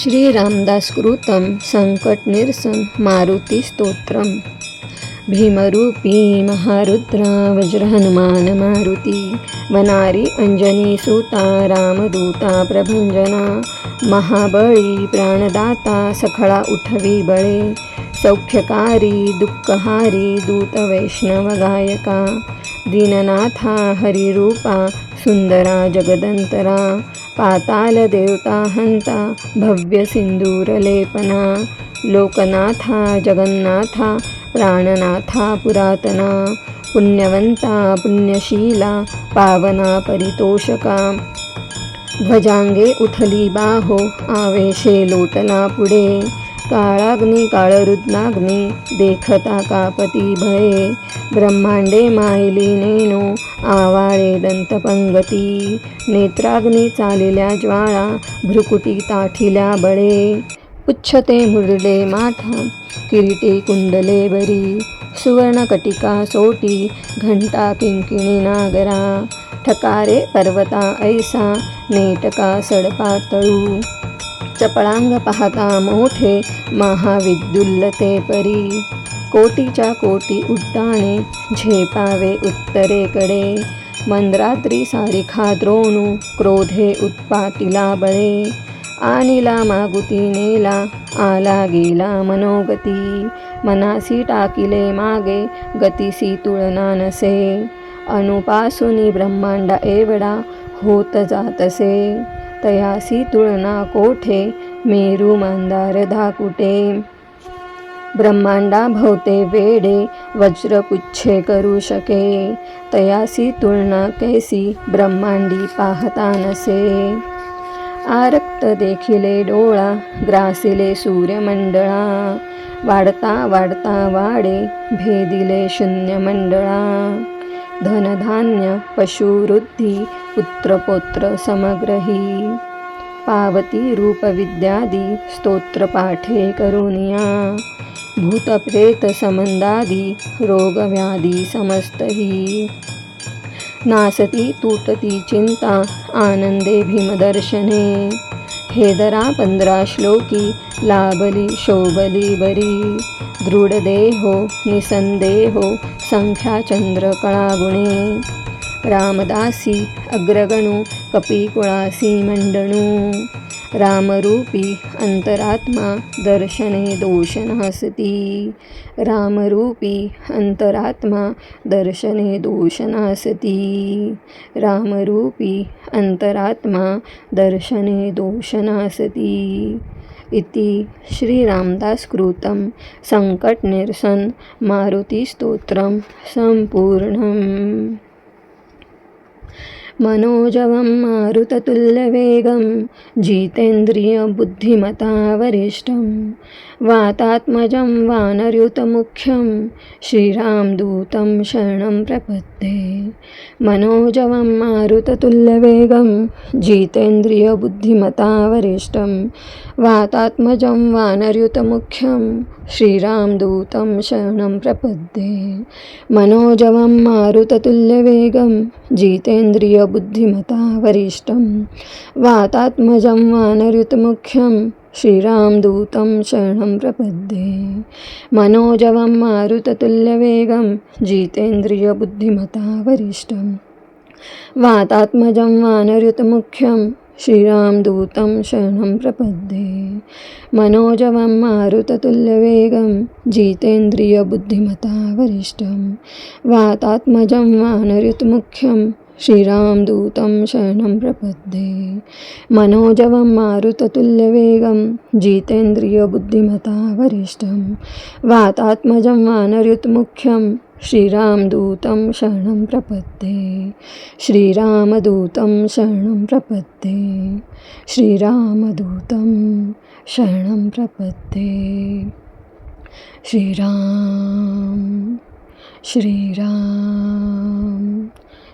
श्रीरामदासकृतं सङ्कटनिरसन मारुतिस्तोत्रं भीमरूपी महारुद्रा वज्रहनुमान मारुती वनारी अंजनी सुता रामदूता प्रभंजना महाबळी प्राणदाता सखळा उठवी बळे सौख्यकारी दुःखहारी दूतवैष्णवगायका गायका दीननाथा हरिरूपा सुंदरा जगदंतरा पाताल देवता हंता भव्य सिंदूरलेपना लोकनाथा जगन्नाथा प्राणनाथा पुरातना पुण्यवंता पुण्यशीला पावना परितोषका। ध्वजांगे उठली बाहो आवेशे लोटला पुढे। काळाग्नी काळरुद्नाग्नी देखता कापती भये ब्रह्मांडे मायली नेनो आवाळे दंतपंगती नेत्राग्नी चालिल्या ज्वाळा भ्रुकुटी ताठिल्या बळे उच्छते मुरडे माठा किरीटे कुंडले बरी सुवर्णकटिका सोटी घंटा किंकिणी नागरा ठकारे पर्वता ऐसा नेटका सडपातळू चपळांग पाहता मोठे महाविद्युल्लते परी. कोटीच्या कोटी उड्डाणे झेपावे उत्तरेकडे. मंद्रात्री सारिखा द्रोणू क्रोधे उत्पातीला बळे. आणिला मागुती नेला आला गेला मनोगती. मनासी टाकिले मागे गतीसी तुळना नसे. अनुपासुनी ब्रह्मांड एवढा होत जातसे. तयासी तुळना कोठे? मेरू मांदार धाकुटे. ब्रह्मांडा भवते वेडे वज्रपुच्छे करू शके. तयासी तुळना कैसी ब्रह्मांडी पाहता नसे. आरक्त देखिले डोळा ग्रासिले सूर्यमंडळा. वाढता वाढता वाडे भेदिले शून्य मंडळा धनधान्य पशुवृद्धी पुत्रपौत्र समग्रही। पावती रूपविद्यादी स्तोत्रपाठे करुणिया। भूतप्रेत समंदादी रोगव्याधी समस्तही। नासती तुटती चिंता आनंदे भीमदर्शने हेदरा पंधरा श्लोकी लाभली शोभली बरी। दृढदेहो निसंदेहो संख्या चंद्र कळागुणे। रामदासी अग्रगणू कपिकुळासी मंडणू। रामरूपी अंतरात्मा दर्शने दोष नासती रामरूपी अंतरात्मा दर्शने दोष नासती रामरूपी अंतरात्मा दर्शने दोष नासती इति श्रीरामदासकृतं सङ्कटनिरसन् मारुतिस्तोत्रं सम्पूर्णम्। मनोजवं मारुततुल्यवेगं जितेन्द्रियबुद्धिमतावरिष्ठं वातात्मजं वानरयुतमुख्यं श्रीरामदूतं शरणं प्रपद्ये। मनोजवं मारुततुल्यवेगं जितेन्द्रियबुद्धिमतावरिष्ठं वातात्मजं वानरयुतमुख्यं श्रीरामदूतं शरणं प्रपद्ये। मनोजवं मारुततुल्यवेगं बुद्धिमता वरिष्ठं वातात्मजं वानरयुतमुख्यं श्रीरामदूतं शरणं प्रपद्ये। मनोजवं मारुततुल्यवेगं जितेन्द्रियबुद्धिमता वरिष्ठं। वातात्मजं श्रीराम श्रीरामदूतं शरणं प्रपद्ये। मनोजवं मारुततुल्यवेगं जितेन्द्रियबुद्धिमता वरिष्ठं। वातात्मजं वानरयुतमुख्यं श्रीरामदूतं शरणं प्रपद्ये। मनोजवं मारुततुल्यवेगं जितेन्द्रियबुद्धिमता वरिष्ठं वातात्मजं वानरयुतमुख्यं श्रीरामदूतं शरणं प्रपद्ये। श्रीरामदूतं शरणं प्रपद्ये। श्रीरामदूतं शरणं प्रपद्ये। श्रीराम श्रीराम।